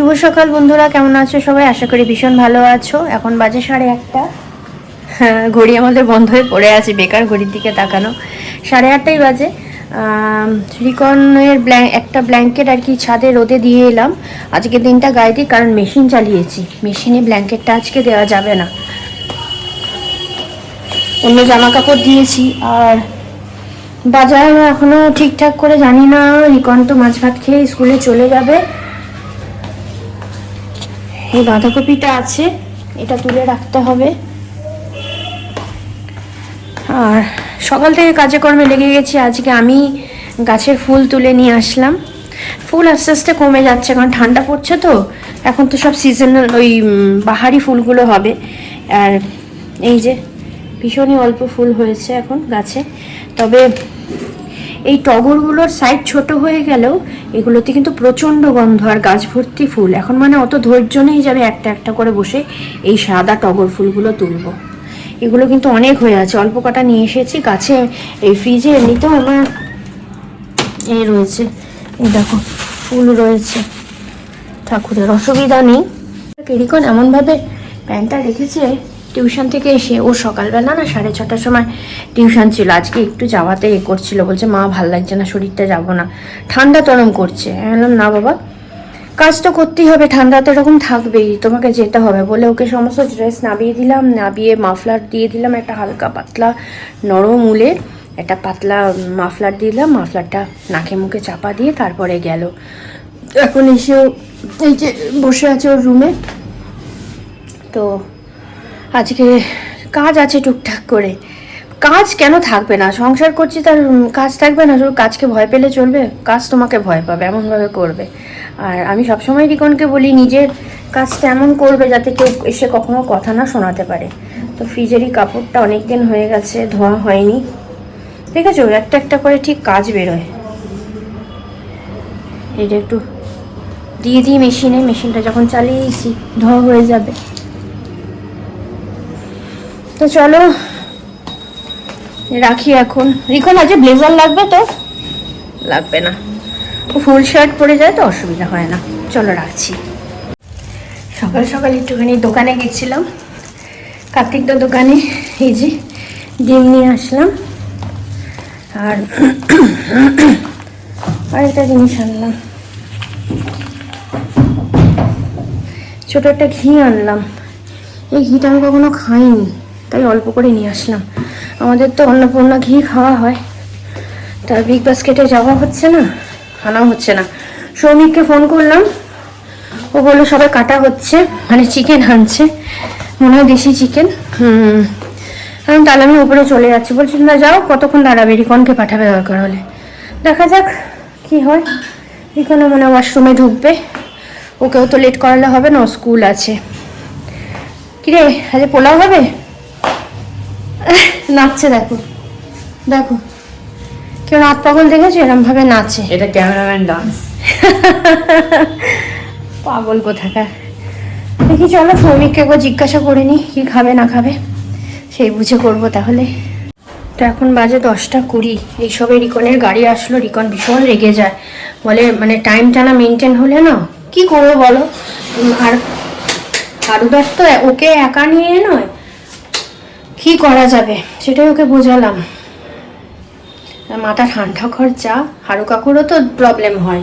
শুভ সকাল বন্ধুরা কেমন আছো সবাই? আশা করি ভীষণ ভালো আছো। এখন বাজে সাড়ে একটা হ্যাঁ, ঘড়ি আমাদের বন্ধ হয়ে পড়ে আছে বেকার ঘড়ির দিকে তাকানো। সাড়ে আটটাই বাজে। রিকনের ব্ল্যাং একটা ব্ল্যাঙ্কেট আর কি ছাদে রোদে দিয়ে এলাম। আজকে দিনটা গায়ে দিই কারণ মেশিন চালিয়েছি। মেশিনে ব্ল্যাঙ্কেটটা আজকে দেওয়া যাবে না। অন্য জামা কাপড় দিয়েছি আর বাজার এখনও ঠিকঠাক করে জানি না। রিকন তো মাছ ভাত খেয়ে স্কুলে চলে যাবে। এই বাঁধাকপিটা আছে, এটা তুলে রাখতে হবে। আর সকাল থেকে কাজে কর্মে লেগে গেছি, আজকে আমি গাছের ফুল তুলে নিয়ে আসলাম। ফুল আস্তে আস্তে কমে যাচ্ছে, কারণ ঠান্ডা পড়ছে তো, এখন তো সব সিজনাল ওই বাহারি ফুলগুলো হবে। আর এই যে, ভীষণই অল্প ফুল হয়েছে এখন গাছে। তবে এই টগরগুলোর সাইজ ছোট হয়ে গেলেও এগুলোতে কিন্তু প্রচণ্ড গন্ধ আর গাছ ভর্তি ফুল। এখন মানে অত ধৈর্য নেই যাবে একটা একটা করে বসে এই সাদা টগর ফুলগুলো তুলবো। এগুলো কিন্তু অনেক হয়ে আছে। অল্প কটা নিয়ে এসেছি। গাছে এই ফ্রিজে এমনিতেও আমার এই রয়েছে। এই দেখো, ফুল রয়েছে। ঠাকুরের অসুবিধা নেই। কেরিকন এমনভাবে প্যান্টটা রেখেছে টিউশন থেকে এসে, ও সকালবেলা না সাড়ে ছটার সময় টিউশন ছিল। আজকে একটু যাওয়াতে এ করছিল। বলছে, মা, ভালো লাগছে না, শরীরটা যাব না। ঠান্ডা তরম করছে। বললাম, না, বাবা, কাজ তো করতেই হবে, ঠান্ডা তো এরকম থাকবেই, তোমাকে যেতে হবে। বলে ওকে সমস্ত ড্রেস নাবিয়ে দিলাম নাবিয়ে মাফলার দিয়ে দিলাম, একটা হালকা পাতলা নরম উলের, একটা পাতলা মাফলার দিলাম মাফলারটা নাকে মুখে চাপা দিয়ে তারপরে গেল। এখন এসেও এই যে বসে আছে ওর রুমে তো আজকে কাজ আছে টুকটাক করে। কাজ কেন থাকবে না? সংসার করছি তার কাজ থাকবে না। শুধু কাজকে ভয় পেলে চলবে, কাজ তোমাকে ভয় পাবে, এমনভাবে করবে। আর আমি সবসময় রিকনকে বলি, নিজের কাজটা এমন করবে যাতে কেউ এসে কখনো কথা না শোনাতে পারে। তো ফ্রিজেরই কাপড়টা অনেক দিন হয়ে গেছে, ধোয়া হয়নি। ঠিক আছে, ওর একটা একটা করে ঠিক কাজ বেরোয়। এটা একটু দিয়ে দিই মেশিনে, মেশিনটা যখন চালিয়েছি, ধোয়া হয়ে যাবে। তো চলো, রাখি এখন। রিকন আজকে ব্লেজার লাগবে তো, লাগবে না। ফুল শার্ট পরে যায় তো, অসুবিধা হয় না। চলো রাখছি। সকাল সকাল একটুখানি দোকানে গেছিলাম। কার্তিকটা দোকানে, এই যে ডিম নিয়ে আসলাম। আর আরেকটা জিনিস আনলাম। ছোট একটা ঘি আনলাম। এই ঘিটা আমি কখনো খাইনি। তাই অল্প করে নিয়ে আসলাম। আমাদের তো অন্নপূর্ণা ঘি খাওয়া হয়। তা বিগ বাস্কেটে যাওয়া হচ্ছে না আনা হচ্ছে না। সৌমিককে ফোন করলাম। ও বলল, সবাই কাটা হচ্ছে। মানে চিকেন আনছে। মনে হয় দেশি চিকেন হুম। আমি তাহলে আমি উপরে চলে যাচ্ছি। বলছি না যাও, কতক্ষণ দাঁড়াবে? রিকনকে পাঠাবে দরকার হলে। দেখা যাক কি হয়। রিকনও মানে ওয়াশরুমে ঢুকবে। ওকেও তো লেট করালে হবে না স্কুল আছে। কিরে, আজ পোলাও হবে? নাচছে দেখো। দেখো। কেউ রাত পাগল দেখেছ? এরম ভাবে নাচে। এটা ক্যামেরাম্যান ডান্স। পাগল কোথাকার। দেখি চলো সৌমিককে একবার জিজ্ঞাসা করে নি কি খাবে না খাবে। সেই বুঝে করব তাহলে। তো এখন বাজে দশটা কুড়ি। এইসবে রিকনের গাড়ি আসলো। রিকন ভীষণ রেগে যায়। বলে মানে টাইমটা না মেনটেন হলে না? কি করব বলো? আর হারুদার তো ওকে একা নিয়ে নয়। কি করা যাবে? সেটাই ওকে বোঝালাম। মাথা ঠান্ডা খরচা, হারু কাকুরও তো প্রবলেম হয়।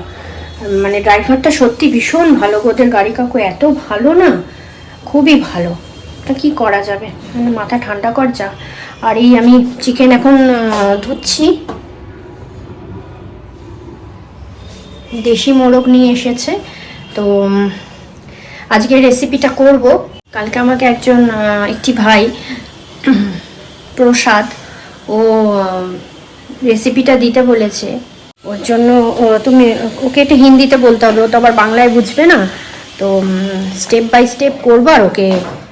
মানে ড্রাইভারটা সত্যি ভীষণ ভালো, ওদের গাড়ি কাকু এত ভালো না? খুবই ভালো। তা কি করা যাবে? মানে মাথা ঠান্ডা যা আর এই আমি চিকেন এখন ধুচ্ছি। দেশি মোরগ নিয়ে এসেছে। তো আজকের রেসিপিটা করব। কালকে আমাকে একজন একটি ভাই প্রসাদ ও রেসিপিটা দিতে বলেছে ওর জন্য ও, তুমি ওকে একটু হিন্দিতে বলতে হবে ও তো আবার বাংলায় বুঝবে না তো স্টেপ বাই স্টেপ করবো আর ওকে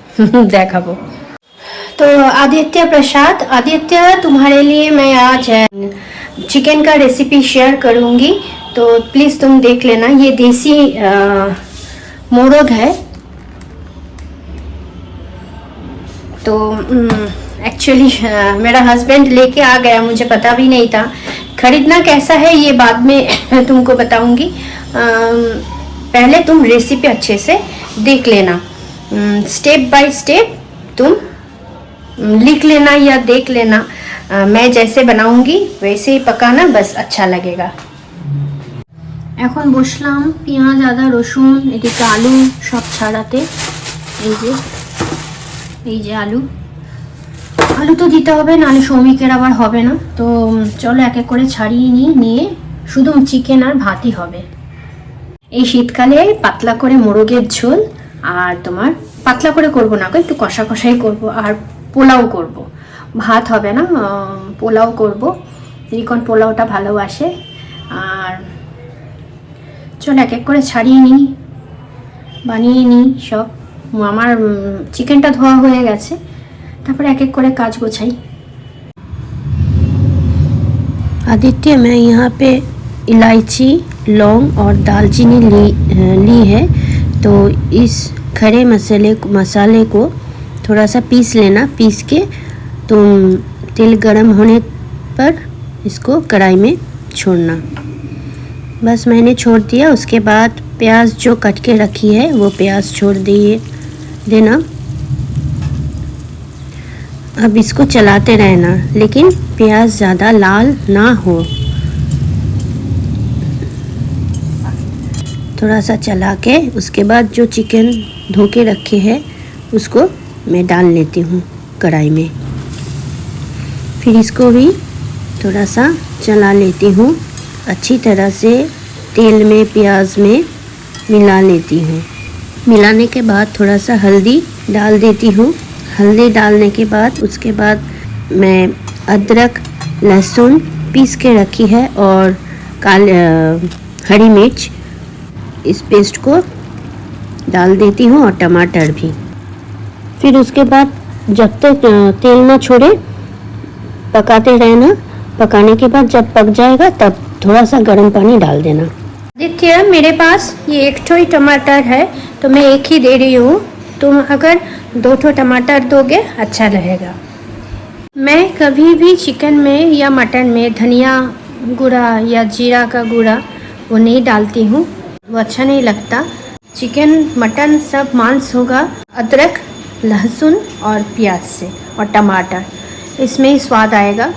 দেখাবো तो आदित्य प्रसाद आदित्य तुम्हारे लिए मैं आज चिकन का रेसिपी शेयर करूंगी तो प्लीज़ तुम देख लेना ये देसी अ, मोरग है तो एक्चुअली मेरा हस्बैंड लेके आ गया मुझे पता भी नहीं था खरीदना कैसा है ये बाद में तुमको बताऊंगी अम, पहले तुम रेसिपी अच्छे से देख लेना स्टेप बाय स्टेप तुम हम्म, लिख लेना या देख लेना अ, मैं जैसे बनाऊंगी वैसे ही पकाना बस अच्छा लगेगा এখন বসলাম পেঁয়াজ আদা রসুন এদিকে আলু সব ছাড়াতে এই যে এই যে আলু আলু তো দিতে হবে, নাহলে শ্রমিকের আবার হবে না। তো চলো এক এক করে ছাড়িয়ে নিই, নিয়ে শুধু চিকেন আর ভাতই হবে। এই শীতকালে পাতলা করে মোরগের ঝোল আর তোমার পাতলা করে করব না একটু কষা কষাই করব আর পোলাও করব। ভাত হবে না পোলাও করব। রিকন পোলাওটা ভালোবাসে আর চল এক এক করে ছাড়িয়ে নিই, বানিয়ে নিই সব। আমার চিকেনটা ধোয়া হয়ে গেছে। তারপরে এক এক করে কাজ গোছাই आदित्य मैं यहाँ पे इलायची लौंग और दालचीनी ली अ, ली है तो इस खड़े मसाले मसाले को थोड़ा सा पीस लेना पीस के तुम तेल गरम होने पर इसको कढ़ाई में छोड़ना बस मैंने छोड़ दिया उसके बाद प्याज जो कट के रखी है वो प्याज छोड़ दिए देना अब इसको चलाते रहना, लेकिन प्याज ज़्यादा लाल ना हो। थोड़ा सा चला के उसके बाद जो चिकन धो के रखे हैं, उसको मैं डाल लेती हूँ कढ़ाई में। फिर इसको भी थोड़ा सा चला लेती हूँ। अच्छी तरह से तेल में, प्याज में मिला लेती हूँ। मिलाने के बाद थोड़ा सा हल्दी डाल देती हूँ। हल्दी डालने के बाद, उसके बाद मैं अदरक, लहसुन पीस के रखी है और काल हरी मिर्च इस पेस्ट को डाल देती हूँ और टमाटर भी। फिर उसके बाद जब तक तेल ना छोड़े, पकाते रहना। पकाने के बाद जब पक जाएगा, तब थोड़ा सा गर्म पानी डाल देना। देखिए, मेरे पास ये एक ठो टमाटर है तो मैं एक ही दे रही हूँ। तुम अगर दो ठो टमाटर दोगे अच्छा रहेगा। मैं कभी भी चिकन में या मटन में धनिया गुड़ा या जीरा का गुड़ा, वो नहीं डालती हूँ। वो अच्छा नहीं लगता। चिकन, मटन सब मांस होगा, अदरक, लहसुन और प्याज से, और टमाटर। इसमें ही स्वाद आएगा।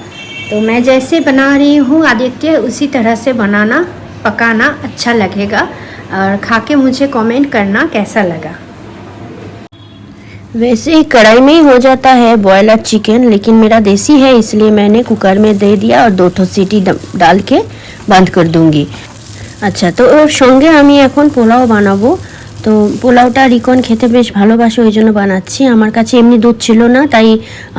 तो मैं जैसे बना रही हूँ, आदित्य, उसी तरह से बनाना, पकाना अच्छा लगेगा। और खा के मुझे कमेंट करना कैसा लगा। वैसे ही कढ़ाई में ही हो जाता है बॉयलर चिकन लेकिन मेरा देसी है इसलिए मैंने कुकर में दे दिया और दो ठो सीटी डम- डाल के बंद कर दूंगी আচ্ছা তো ওর সঙ্গে আমি এখন পোলাও বানাবো তো পোলাওটা রিকন খেতে বেশ ভালোবাসে ওই জন্য বানাচ্ছি আমার কাছে এমনি দুধ ছিল না তাই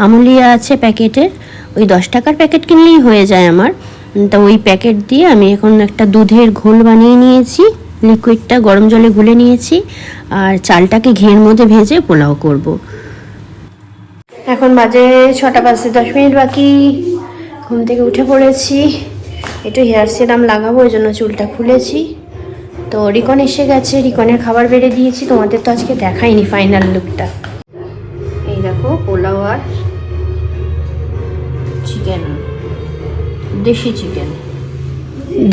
আমুলিয়া আছে প্যাকেটের ওই দশ টাকার প্যাকেট কিনলেই হয়ে যায় আমার উম, তো ওই প্যাকেট দিয়ে আমি এখন একটা দুধের ঘোল বানিয়ে নিয়েছি লিকুইডটা গরম জলে গুলে নিয়েছি আর চালটাকে ঘের মধ্যে ভেজে পোলাও করব। এখন বাজে ছটা বাজতে দশ মিনিট বাকি। ঘুম থেকে উঠে পড়েছি। একটু হেয়ার সিরাম লাগাবো, ওই জন্য চুলটা খুলেছি। তো রিকন এসে গেছে, রিকনের খাবার বেড়ে দিয়েছি, তোমাদের তো আজকে দেখাইনি ফাইনাল লুকটা এই দেখো, পোলাও আর চিকেন দেশি চিকেন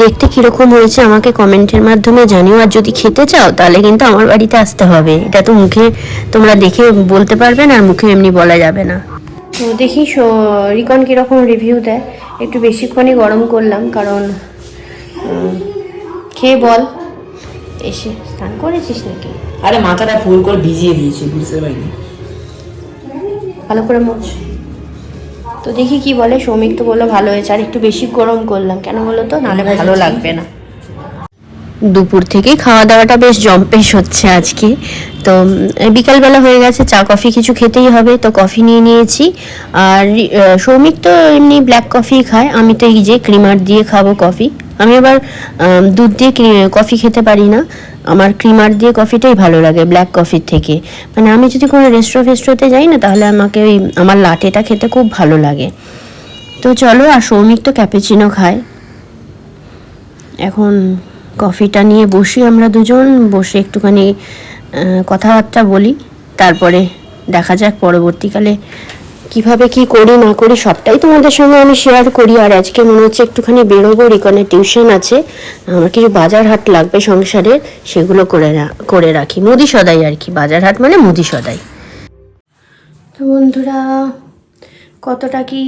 দেখতে কীরকম হয়েছে আমাকে কমেন্টের মাধ্যমে জানিও। আর যদি খেতে চাও তাহলে কিন্তু আমার বাড়িতে আসতে হবে। এটা তো মুখে তোমরা দেখে বলতে পারবে না আর মুখে এমনি বলা যাবে না। তো দেখি রিকন কীরকম রিভিউ দেয়। একটু বেশিক্ষণই গরম করলাম কারণ খেয়ে বল। এসে স্নান করেছিস নাকি? আরে মাথাটা ফুল করে ভিজিয়ে দিয়েছি বুঝতে পারিনি। ভালো করে মোচ তো দেখি কি বলে সৌমিক তো বলল ভালো হয়েছে আর একটু বেশি গরম করলাম। কেন বলো তো? নাহলে ভালো লাগবে না। দুপুর থেকে খাওয়া দাওয়াটা বেশ জম্পেশ হচ্ছে আজকে। তো বিকালবেলা হয়ে গেছে চা কফি কিছু খেতেই হবে তো কফি নিয়ে নিয়েছি। আর সৌমিক তো এমনি ব্ল্যাক কফি খায় আমি তো এই যে ক্রিমার দিয়ে খাব কফি আমি আবার দুধ দিয়ে কফি খেতে পারি না। আমার ক্রিমার দিয়ে কফিটাই ভালো লাগে ব্ল্যাক কফির থেকে। মানে আমি যদি কোনো রেস্টুরেন্ট ফেস্ট্রোতে যাই না, তাহলে আমাকে ওই আমার লাটেটা খেতে খুব ভালো লাগে। তো চলো, আর সৌমিক তো ক্যাপেচিনো খায়। এখন কফিটা নিয়ে বসি আমরা দুজন, বসে একটুখানি কথাবার্তা বলি। তারপরে দেখা যাক পরবর্তীকালে কীভাবে কি করি, না করি, সবটাই তোমাদের সঙ্গে আমি শেয়ার করি। আর আজকে মনে হচ্ছে একটুখানি বেরোবো রিকনের টিউশন আছে। আমার কিছু বাজার হাট লাগবে সংসারের সেগুলো করে করে রাখি। মুদি সদাই আর কি বাজার হাট মানে মুদি সদাই তো বন্ধুরা, কতটা কি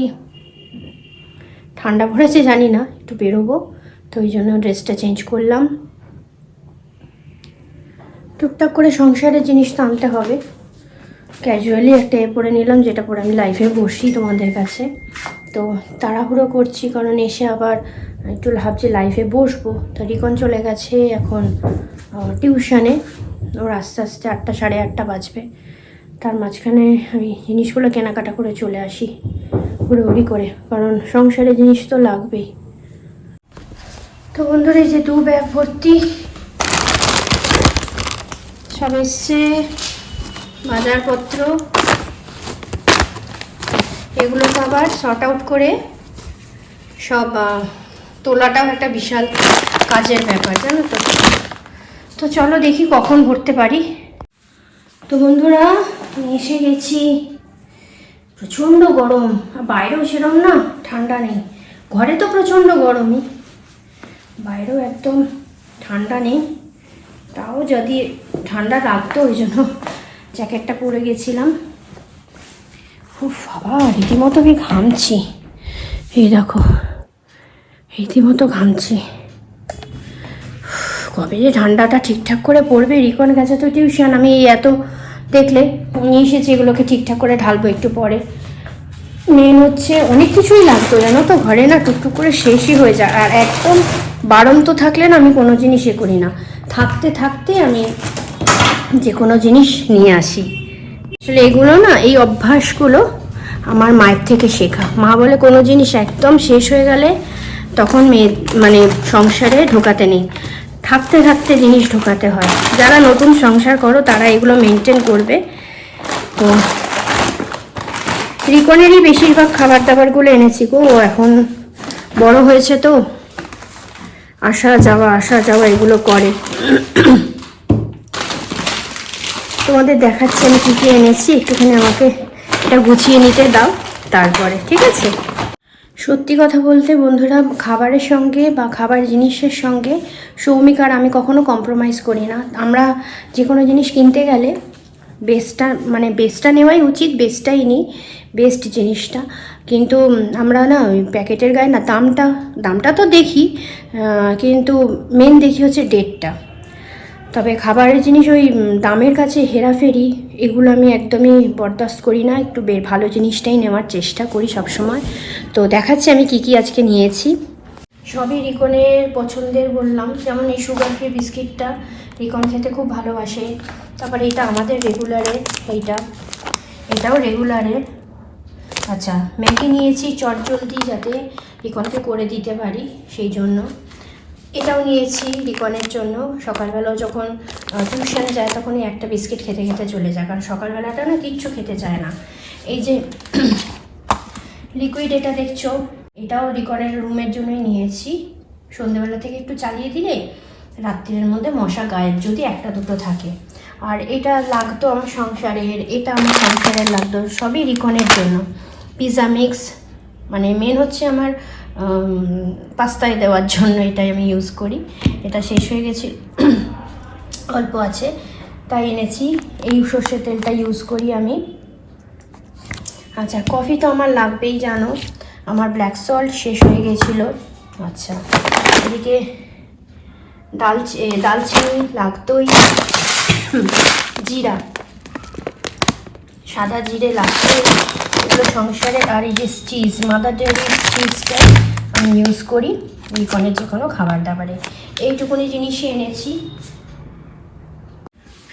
ঠান্ডা পড়েছে জানি না, একটু বেরোবো। তো ওই জন্য ড্রেসটা চেঞ্জ করলাম। টুকটাক করে সংসারের জিনিস তো আনতে হবে। ক্যাজুয়ালি একটা এ পরে নিলাম, যেটা পরে আমি লাইফে বসি তোমাদের কাছে। তো তাড়াহুড়ো করছি, কারণ এসে আবার একটু ভাবছি লাইফে বসবো। তো রিকন চলে গেছে এখন টিউশানে ওর আস্তে আস্তে আটটা, সাড়ে আটটা বাজবে। তার মাঝখানে আমি জিনিসগুলো কেনাকাটা করে চলে আসি, হুড়োহুড়ি করে, কারণ সংসারে জিনিস তো লাগবেই। তো বন্ধুরা, এই যে দু ব্যাগ ভর্তি। সব এসছে। বাজারপত্র, এগুলো তো আবার শর্ট আউট করে সব তোলাটাও একটা বিশাল কাজের ব্যাপার, জানো তো? তো চলো দেখি কখন ভরতে পারি। তো বন্ধুরা এসে গেছি। প্রচণ্ড গরম, আর বাইরেও সেরম না, ঠান্ডা নেই। ঘরে তো প্রচণ্ড গরমই। বাইরেও একদম ঠান্ডা নেই। তাও যদি ঠান্ডা লাগতো, ওই জন্য জ্যাকেটটা পরে গেছিলাম। খুব বাবা, রীতিমতো আমি ঘামছি। এই দেখো, রীতিমতো ঘামছি। কবে যে ঠান্ডাটা ঠিকঠাক করে পড়বে রিকন গেছে তো টিউশন, আমি এই এত দেখলে নিয়ে এসেছি এগুলোকে ঠিকঠাক করে ঢালবো একটু পরে। মেন হচ্ছে অনেক কিছুই লাগতো, জানো তো, ঘরে না টুকটুক করে শেষই হয়ে যায়। আর একদম বাড়ন্ত থাকলে না আমি কোনো জিনিসই করি না। থাকতে থাকতে আমি যে কোনো জিনিস নিয়ে আসি। আসলে এগুলো না, এই অভ্যাসগুলো আমার মায়ের থেকে শেখা। মা বলে কোনো জিনিস একদম শেষ হয়ে গেলে তখন মেয়ে মানে সংসারে ঢোকাতে নেই। থাকতে থাকতে জিনিস ঢোকাতে হয়। যারা নতুন সংসার করো, তারা এগুলো মেনটেন করবে। তো রিকনেরই বেশিরভাগ খাবার দাবারগুলো এনেছি গো। ও এখন বড় হয়েছে তো। আসা যাওয়া আসা যাওয়া এগুলো করে। তোমাদের দেখাচ্ছি, আমি কী কী এনেছি, একটুখানি আমাকে এটা গুছিয়ে নিতে দাও তারপরে, ঠিক আছে? সত্যি কথা বলতে বন্ধুরা, খাবারের সঙ্গে বা খাবার জিনিসের সঙ্গে সৌমিক আর আমি কখনো কম্প্রোমাইজ করি না। আমরা যে কোনো জিনিস কিনতে গেলে বেস্টটা মানে বেস্টটা নেওয়াই উচিত বেস্টটাই নিই বেস্ট জিনিসটা। কিন্তু আমরা না ওই প্যাকেটের গায়ে না দামটা দামটা তো দেখি কিন্তু মেন দেখি হচ্ছে ডেটটা তবে খাবারের জিনিস ওই দামের কাছে হেরাফেরি, এগুলো আমি একদমই বরদাস্ত করি না। একটু বে, ভালো জিনিসটাই নেওয়ার চেষ্টা করি সব সময় তো দেখাচ্ছি আমি কি কি আজকে নিয়েছি। সবই রিকনের পছন্দের বললাম। যেমন এই সুগার ফ্রি বিস্কিটটা রিকন খেতে খুব ভালোবাসে। তারপরে এটা আমাদের রেগুলারের এইটা। এটাও রেগুলারের আচ্ছা ম্যাগি নিয়েছি চটজলদি যাতে রিকনকে করে দিতে পারি, সেই জন্য। এটাও নিয়েছি রিকনের জন্য। সকালবেলাও যখন টিউশনে যায় তখন এই একটা বিস্কিট খেতে খেতে চলে যায়। কারণ সকালবেলাটা না কিচ্ছু খেতে চায় না। এই যে লিকুইড এটা দেখছ, এটাও রিকনের রুমের জন্যই নিয়েছি। সন্ধ্যেবেলা থেকে একটু চালিয়ে দিলে রাত্রির মধ্যে মশা গায়েব যদি একটা দুটো থাকে। আর এটা লাগতো আমার সংসারের, এটা আমার সংসারের লাগতো, সবই রিকনের জন্য। পিৎজা মিক্স মানে মেন হচ্ছে আমার পাস্তায় দেওয়ার জন্য এটাই আমি ইউজ করি। এটা শেষ হয়ে গেছে। অল্প আছে। তাই এনেছি। এই সর্ষের তেলটা ইউজ করি আমি। আচ্ছা কফি তো আমার লাগবেই, জানো। আমার ব্ল্যাক সল্ট শেষ হয়ে গেছিল। আচ্ছা এদিকে ডাল ডালচিনি লাগতোই। জিরা। সাদা জিরে লাগতোই। এগুলো সংসারে আর এই যে চিজ মাদার ডেয়ারি চিজটা আমি ইউজ করি রিকনের যে কোনো খাবার দাবারে। এইটুকুনি জিনিসই এনেছি।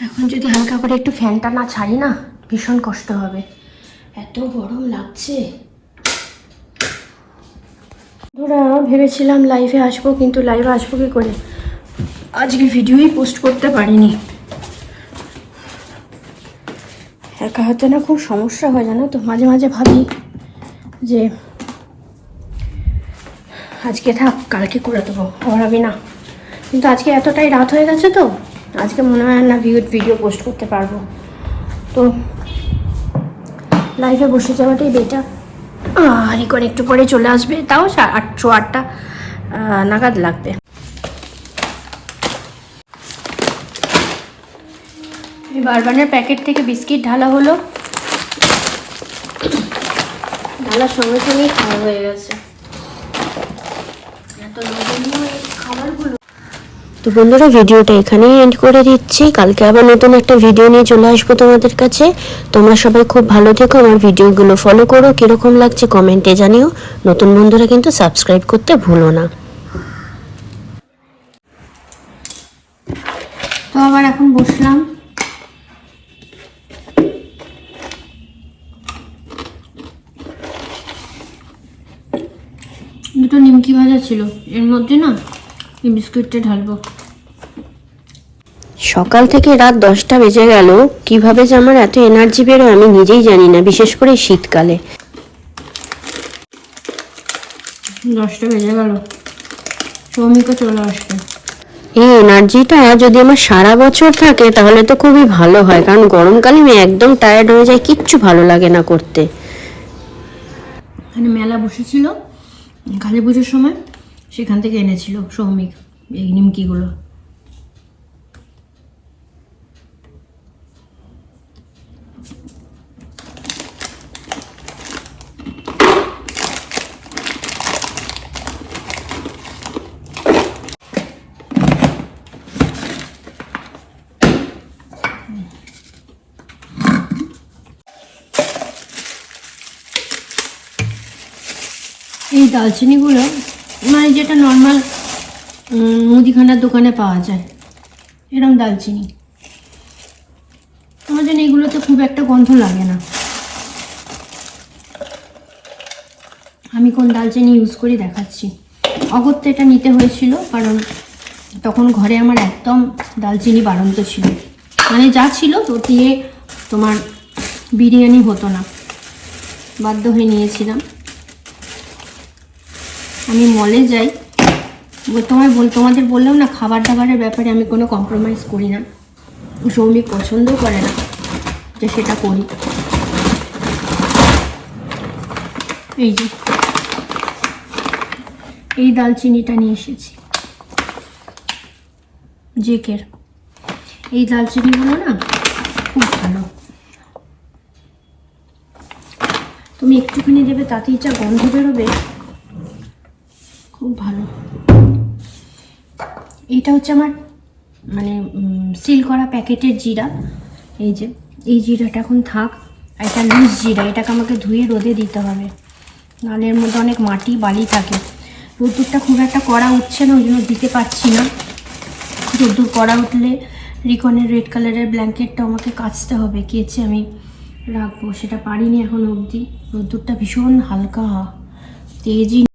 এখন যদি হালকা করে একটু ফ্যানটা না ছাড়ি না, ভীষণ কষ্ট হবে। এত গরম লাগছে। ধরা ভেবেছিলাম লাইভে আসব, কিন্তু লাইভে আসব কি করে? আজকে ভিডিওই পোস্ট করতে পারিনি। একা হাতে না খুব সমস্যা হয় জানো তো? মাঝে মাঝে ভাবি যে আজকে থাক, কালকে করে দেবো ভাবি না। কিন্তু আজকে এতটাই রাত হয়ে গেছে তো, আজকে মনে হয় না ভিডিও পোস্ট করতে পারব। তো লাইফে বসে যাওয়াটাই বেটার আর এখন একটু পরে চলে আসবে, তাও আটশো আটটা নাগাদ লাগবে। বারবানের প্যাকেট থেকে বিস্কিট ঢালা হলো। ঢালার সঙ্গে সঙ্গেই খাওয়া হয়ে গেছে। এত লোভনীয় এই খাবারগুলো। তো বন্ধুরা ভিডিওটা এখানেই এন্ড করে দিচ্ছি। কালকে আবার নতুন একটা ভিডিও নিয়ে চলে আসব তোমাদের কাছে। তোমরা সবাই খুব ভালো থেকো আমার ভিডিওগুলো ফলো করো। কীরকম লাগছে কমেন্টে জানিও। নতুন বন্ধুরা কিন্তু সাবস্ক্রাইব করতে ভুলো না। তো আবার এখন বসলাম। দুটো নিমকি ভাজা ছিল। এর মধ্যে না এই বিস্কুটটা ঢালবো। সকাল থেকে রাত দশটা বেজে গেল। কীভাবে যে আমার এত এনার্জি বেরোয় আমি নিজেই জানি না বিশেষ করে শীতকালে। দশটা বেজে গেল। সৌমিকও চলে আসবে। এই এনার্জিটা যদি আমার সারা বছর থাকে তাহলে তো খুবই ভালো হয় কারণ গরমকালে আমি একদম টায়ার্ড হয়ে যাই কিচ্ছু ভালো লাগে না করতে। এখানে মেলা বসেছিল। কালী পুজোর সময় সেখান থেকে এনেছিল সৌমিক এই নিমকিগুলো। এই দালচিনিগুলো মানে যেটা নর্মাল মুদিখানার দোকানে পাওয়া যায়। এরকম দালচিনি। আমার যেন এগুলোতে খুব একটা গন্ধ লাগে না। আমি কোন দালচিনি ইউজ করি দেখাচ্ছি। অগত্যা এটা নিতে হয়েছিল, কারণ তখন ঘরে আমার একদম দালচিনি বাড়ন্ত ছিল। মানে যা ছিল তো দিয়ে তোমার বিরিয়ানি হতো না। বাধ্য হয়ে নিয়েছিলাম। আমি মলে যাই। তোমায় বল তোমাদের বললাম না, খাবার দাবারের ব্যাপারে আমি কোনো কম্প্রোমাইজ করি না। সৌমিক পছন্দ করে না যে সেটা করি। এই যে। এই দালচিনিটা নিয়ে এসেছি। জেকের। এই দালচিনিগুলো না খুব ভালো। তুমি একটুখানি দেবে, তাতেই যা গন্ধ বেরোবে। খুব ভালো। এটা হচ্ছে আমার মানে সিল করা প্যাকেটের জিরা। এই যে, এই জিরাটা এখন থাক। এটা লুজ জিরা, এটাকে আমাকে ধুয়ে রোদে দিতে হবে। নাহলে মধ্যে অনেক মাটি বালি থাকে। রোদ্দুরটা খুব একটা করা উঠছে না, ওই জন্য দিতে পারছি না। রোদ্দুর করা উঠলে রিকনের রেড কালারের ব্ল্যাঙ্কেটটা আমাকে কাচতে হবে। কেচে আমি রাখব। সেটা পারিনি এখন অবধি। রোদ্দুরটা ভীষণ হালকা তেজই